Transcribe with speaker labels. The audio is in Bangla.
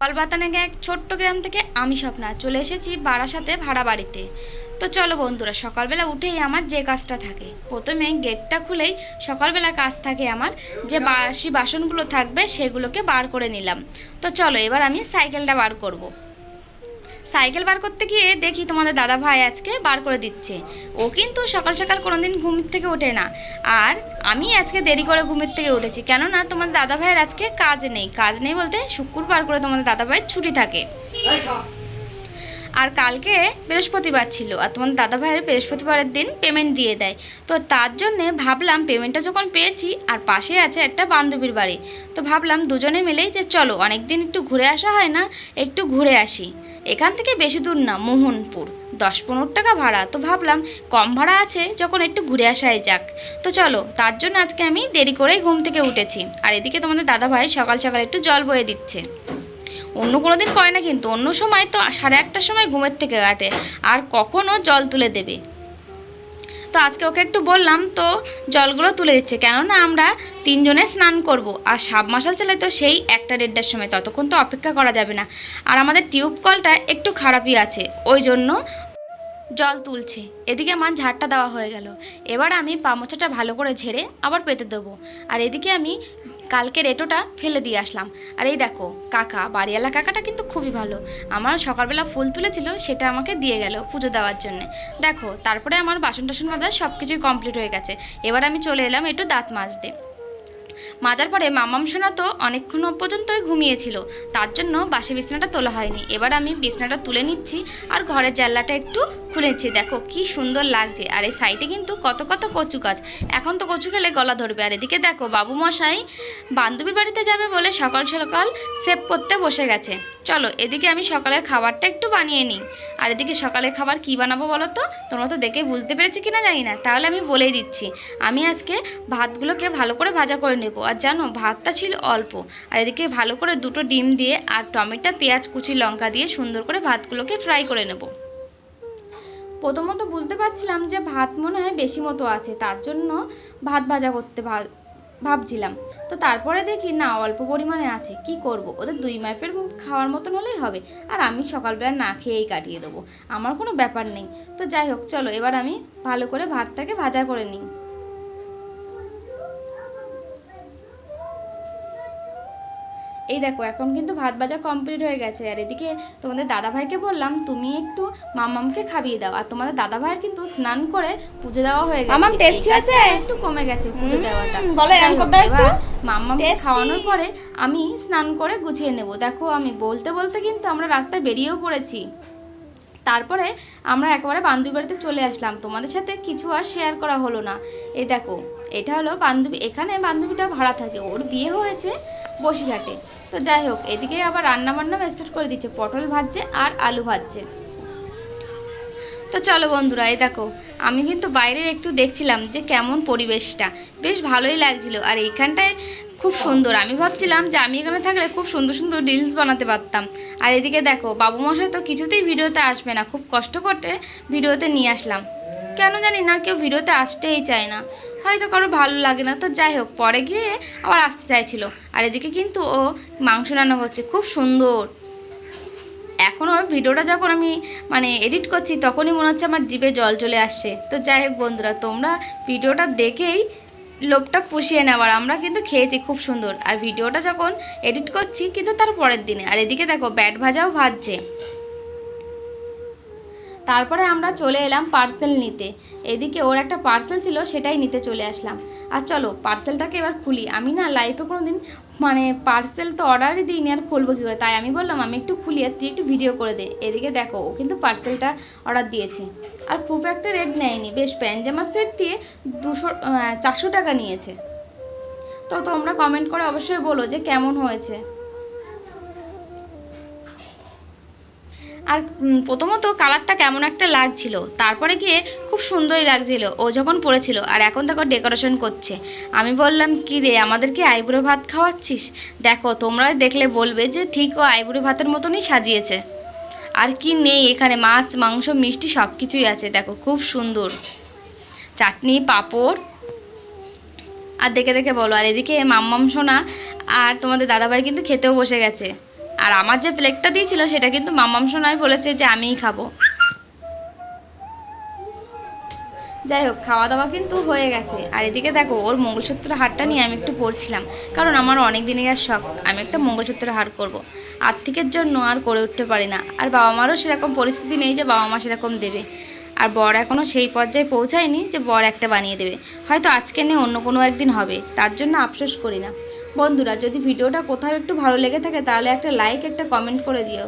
Speaker 1: কলবাতানাকে এক ছোট্ট গ্রাম থেকে আমি স্বপ্না, চলে এসেছি বারাসাতে ভাড়া বাড়িতে। তো চলো বন্ধুরা, সকালবেলা উঠেই আমার যে কাজটা থাকে। প্রথমে গেটটা খুলেই সকালবেলা কাজ থাকে আমার, যে বাসি বাসনগুলো থাকবে সেগুলোকে বার করে নিলাম। তো চলো, এবার আমি সাইকেলটা বার করব। সাইকেল বার করতে গিয়ে দেখি তোমাদের দাদা ভাই আজকে বার করে দিচ্ছে। ও কিন্তু সকাল সকাল কোনোদিন ঘুমের থেকে ওঠে না। আর আমি আজকে দেরি করে ঘুমের থেকে উঠেছি। কেননা তোমার দাদা ভাইয়ের আজকে কাজ নেই। কাজ নেই বলতে শুক্রবার করে তোমাদের দাদা ভাইয়ের ছুটি থাকে। আর কালকে বৃহস্পতিবার ছিল আর তোমার দাদা ভাইয়ের বৃহস্পতিবারের দিন পেমেন্ট দিয়ে দেয়। তো তার জন্যে ভাবলাম পেমেন্টটা যখন পেয়েছি আর পাশে আছে একটা বান্ধবীর বাড়ি তো ভাবলাম দুজনে মিলেই যে চলো অনেকদিন একটু ঘুরে আসা হয় না একটু ঘুরে আসি। এখান থেকে বেশি দূর না, মোহনপুর। দশ পনেরো টাকা ভাড়া। তো ভাবলাম, কম ভাড়া আছে, যখন একটু ঘুরে আসাই যাক। তো চলো, তার জন্য আজকে আমি দেরি করেই ঘুম থেকে উঠেছি। আর এদিকে তোমাদের দাদা ভাই সকাল সকাল একটু জল বয়ে দিচ্ছে। অন্য কোনো দিন করে না কিন্তু, অন্য সময় তো সাড়ে আটটার সময় ঘুমের থেকে কাটে। আর কখনও জল তুলে দেবে। তো আজকে ওকে একটু বললাম, তো জলগুলো তুলে দিচ্ছে। কেননা আমরা তিনজনে স্নান করব, আর সাব মাসাল চালাই তো সেই একটা দেড়টার সময়, ততক্ষণ তো অপেক্ষা করা যাবে না। আর আমাদের টিউব কলটা একটু খারাপই আছে, ওই জন্য জল তুলছে। এদিকে আমার ঝাড়টা দেওয়া হয়ে গেল। এবার আমি পামোচাটা ভালো করে ঝেড়ে আবার পেতে দেবো। আর এদিকে আমি কালকের এঁটোটা ফেলে দিয়ে আসলাম। আর এই দেখো, কাকা, বাড়িওয়ালা কাকাটা কিন্তু খুবই ভালো। আমার সকালবেলা ফুল তুলেছিল, সেটা আমাকে দিয়ে গেল পুজো দেওয়ার জন্য। দেখো, তারপরে আমার বাসন টাসন মাজা সব কিছুই কমপ্লিট হয়ে গেছে। এবার আমি চলে এলাম একটু দাঁত মাজতে। মাজার পরে মামাম সোনা তো অনেকক্ষণ পর্যন্তই ঘুমিয়েছিল। তার জন্য বাসি বিছানাটা তোলা হয়নি। এবার আমি বিছানাটা তুলে নিচ্ছি আর ঘরের জানলাটা একটু খুলেছি, দেখো কি সুন্দর লাগছে। আর এই সাইডে কিন্তু কত কত কচু গাছ। এখন তো কচু খেলে গলা ধরবে। আর এদিকে দেখো, বাবু মশাই বান্ধবীর বাড়িতে যাবে বলে সকাল সকাল সেভ করতে বসে গেছে। চলো, এদিকে আমি সকালের খাবারটা একটু বানিয়ে নিই। আর এদিকে সকালের খাবার কি বানাবো বলো তো? তোমরা তো দেখে বুঝতে পেরেছ কিনা জানি না। তাহলে আমি বলেই দিচ্ছি। আমি আজকে ভাতগুলোকে ভালো করে ভাজা করে নেব। আর জানো, ভাতটা ছিল অল্প। আর এদিকে ভালো করে দুটো ডিম দিয়ে আর টমেটো, পেঁয়াজ, কুচি, লঙ্কা দিয়ে সুন্দর করে ভাতগুলোকে ফ্রাই করে নেব। প্রথমত বুঝতে পারছিলাম যে ভাত মনে হয় বেশি মতো আছে, তার জন্য ভাত ভাজা করতে ভাবছিলাম। তো তারপরে দেখি, না, অল্প পরিমাণে আছে, কি করব? ওদের দুই মাপের খাওয়ার মতন হলেই হবে। আর আমি সকালবেলা না খেয়েই কাটিয়ে দেবো, আমার কোনো ব্যাপার নেই। তো যাই হোক, চলো, এবার আমি ভালো করে ভাতটাকে ভাজা করে নিই। এই দেখো এখন কিন্তু ভাত ভাজা কমপ্লিট হয়ে গেছে। আর এদিকে তোমাদের দাদা ভাইকে বললাম তুমি একটু মামামকে খাইয়ে দাও। আর তোমাদের দাদা ভাইয়ের কিন্তু স্নান করে পুজো দেওয়া হয়ে গেছে।
Speaker 2: মামাম, tasty হয়েছে?
Speaker 1: একটু কমে গেছে পুজো দেওয়াটা।
Speaker 2: বলো,
Speaker 1: হোক,
Speaker 2: করবে একটু?
Speaker 1: মামামকে খাওয়ানোর পরে আমি স্নান করে গুছিয়ে নেব। দেখো আমি বলতে বলতে কিন্তু আমরা রাস্তায় বেরিয়েও পড়েছি। তারপরে আমরা একেবারে বান্ধবী বাড়িতে চলে আসলাম। তোমাদের সাথে কিছু আর শেয়ার করা হলো না। এই দেখো এটা হলো বান্ধবী এখানে বান্ধবীটা ভাড়া থাকে। ওর বিয়ে হয়েছে বসিরহাটে। তো যাই হোক, এদিকে আবার রান্না বান্না স্টার্ট করে দিচ্ছে। পটল ভাজছে আর আলু ভাজছে। তো চলো বন্ধুরা, এই দেখো, আমি কিন্তু বাইরে একটু দেখছিলাম যে কেমন পরিবেশটা। বেশ ভালোই লাগছিল। আর এইখানটায় খুব সুন্দর। আমি ভাবছিলাম যে আমি এখানে থাকলে খুব সুন্দর সুন্দর রিলস বানাতে পারতাম। আর এদিকে দেখো বাবু মশাই তো কিছুতেই ভিডিওতে আসবে না। খুব কষ্ট করতে ভিডিওতে নিয়ে আসলাম। কেন জানি না, কেউ ভিডিওতে আসতেই চায় না। হয়তো কারও ভালো লাগে না, তো যাই হোক, পরে গিয়ে আবার আসতে চাইছিল। আর এদিকে কিন্তু ও মাংস রান্না করছে, খুব সুন্দর। এখনও ভিডিওটা যখন আমি মানে এডিট করছি, তখনই মনে হচ্ছে আমার জিভে জল চলে আসছে। তো যাই হোক বন্ধুরা, তোমরা ভিডিওটা দেখেই লোভটা পুষিয়ে নেওয়ার আমরা কিন্তু খেয়েছি, খুব সুন্দর। আর ভিডিওটা যখন এডিট করছি, কিন্তু তার পরের দিনে। আর এদিকে দেখো, ব্যাট ভাজাও ভাজছে। তারপরে আমরা চলে এলাম পার্সেল নিতে। এদিকে ওর একটা পার্সেল ছিল, সেটাই নিতে চলে আসলাম। আর চলো পার্সেলটাকে এবার খুলি। আমি না লাইফে কোনো দিন মানে পার্সেল তো অর্ডারই দিইনি, আর খুলবো কী করে তাই আমি বললাম, আমি একটু খুলি, আর তুই একটু ভিডিও করে দে। এদিকে দেখো, ও কিন্তু পার্সেলটা অর্ডার দিয়েছে। আর খুব একটা রেট নেয়নি। বেশ প্যান্জামা সেট দিয়ে দুশো চারশো টাকা নিয়েছে। তো তোমরা কমেন্ট করে অবশ্যই বলো যে কেমন হয়েছে। আর প্রথমত কালারটা কেমন একটা লাগছিল। তারপরে গিয়ে খুব সুন্দরই লাগছিল। ও যখন পড়েছিল, আর এখন দেখো ডেকোরেশন করছে। আমি বললাম, কি রে আমাদেরকে আইবুড়ো ভাত খাওয়াচ্ছিস? দেখো, তোমরা দেখলে বলবে যে, ঠিক ও আইব্রো ভাতের মতনই সাজিয়েছে। আর কি নেই এখানে, মাছ, মাংস, মিষ্টি সব কিছুই আছে। দেখো, খুব সুন্দর। চাটনি, পাঁপড়। আর দেখে দেখে বলো, আর এদিকে মাম্মাম সোনা আর তোমাদের দাদাভাই কিন্তু খেতেও বসে গেছে। আর আমার যে প্লেটটা দিয়েছিল সেটা কিন্তু মামাম সোনাই বলেছে যে আমিই খাব। যাই হোক খাওয়া দাওয়া কিন্তু হয়ে গেছে। আর এদিকে দেখো, ওর মঙ্গলসূত্র হারটা নিয়ে আমি একটু পড়ছিলাম। কারণ আমার অনেক দিনের আর শখ, আমি একটা মঙ্গলসূত্র হার করব। আর্থিকের জন্য আর করে উঠতে পারি না। আর বাবা মারও সেরকম পরিস্থিতি নেই যে বাবা মা সেরকম দেবে। আর বর এখনও সেই পর্যায়ে পৌঁছায়নি যে বর একটা বানিয়ে দেবে। হয়তো আজকে নিয়ে অন্য কোনো একদিন হবে। তার জন্য আফসোস করি না। বন্ধুরা, যদি ভিডিওটা কোথাও একটু ভালো লেগে থাকে, তাহলে একটা লাইক একটা কমেন্ট করে দিও।